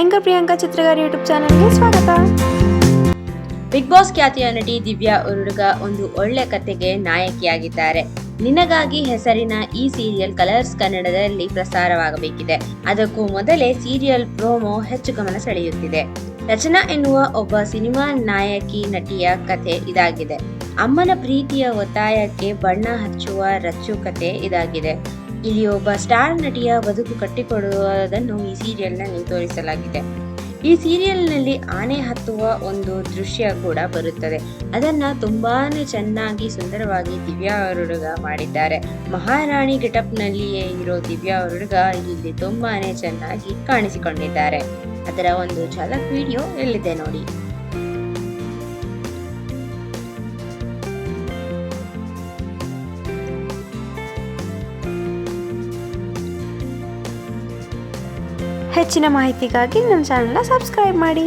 Anchor Priyanka Chitragar YouTube ಚಾನಲ್ಗೆ ಸ್ವಾಗತ. Big boss ಖ್ಯಾತಿಯ ನಟಿ ದಿವ್ಯಾ ಉರುಡುಗ ಒಂದು ಒಳ್ಳೆ ಕತೆಗೆ ನಾಯಕಿಯಾಗಿದ್ದಾರೆ. ನಿನಗಾಗಿ ಹೆಸರಿನ ಈ ಸೀರಿಯಲ್ ಕಲರ್ಸ್ ಕನ್ನಡದಲ್ಲಿ ಪ್ರಸಾರವಾಗಬೇಕಿದೆ. ಅದಕ್ಕೂ ಮೊದಲೇ ಸೀರಿಯಲ್ ಪ್ರೋಮೋ ಹೆಚ್ಚು ಗಮನ ಸೆಳೆಯುತ್ತಿದೆ. ರಚನಾ ಎನ್ನುವ ಒಬ್ಬ ಸಿನಿಮಾ ನಾಯಕಿ ನಟಿಯ ಕಥೆ ಇದಾಗಿದೆ. ಅಮ್ಮನ ಪ್ರೀತಿಯ ಒತ್ತಾಯಕ್ಕೆ ಬಣ್ಣ ಹಚ್ಚುವ ರಚ್ಚು ಕತೆ ಇದಾಗಿದೆ. ಇಲ್ಲಿ ಒಬ್ಬ ಸ್ಟಾರ್ ನಟಿಯ ಬದುಕು ಕಟ್ಟಿಕೊಡುವುದನ್ನು ಈ ಸೀರಿಯಲ್ನಲ್ಲಿ ತೋರಿಸಲಾಗಿದೆ. ಈ ಸೀರಿಯಲ್ನಲ್ಲಿ ಆನೆ ಹತ್ತುವ ಒಂದು ದೃಶ್ಯ ಕೂಡ ಬರುತ್ತದೆ. ಅದನ್ನ ತುಂಬಾನೇ ಚೆನ್ನಾಗಿ ಸುಂದರವಾಗಿ ದಿವ್ಯಾ ಹುಡುಗ ಮಾಡಿದ್ದಾರೆ. ಮಹಾರಾಣಿ ಗೆಟಪ್ನಲ್ಲಿಯೇ ಇರೋ ದಿವ್ಯಾ ಹುಡುಗ ಇಲ್ಲಿ ತುಂಬಾನೇ ಚೆನ್ನಾಗಿ ಕಾಣಿಸಿಕೊಂಡಿದ್ದಾರೆ. ಅದರ ಒಂದು ಝಲಕ್ ವಿಡಿಯೋ ಎಲ್ಲಿದೆ ನೋಡಿ. ಹೆಚ್ಚಿನ ಮಾಹಿತಿಗಾಗಿ ನನ್ನ ಚಾನಲ್ನ ಸಬ್ಸ್ಕ್ರೈಬ್ ಮಾಡಿ.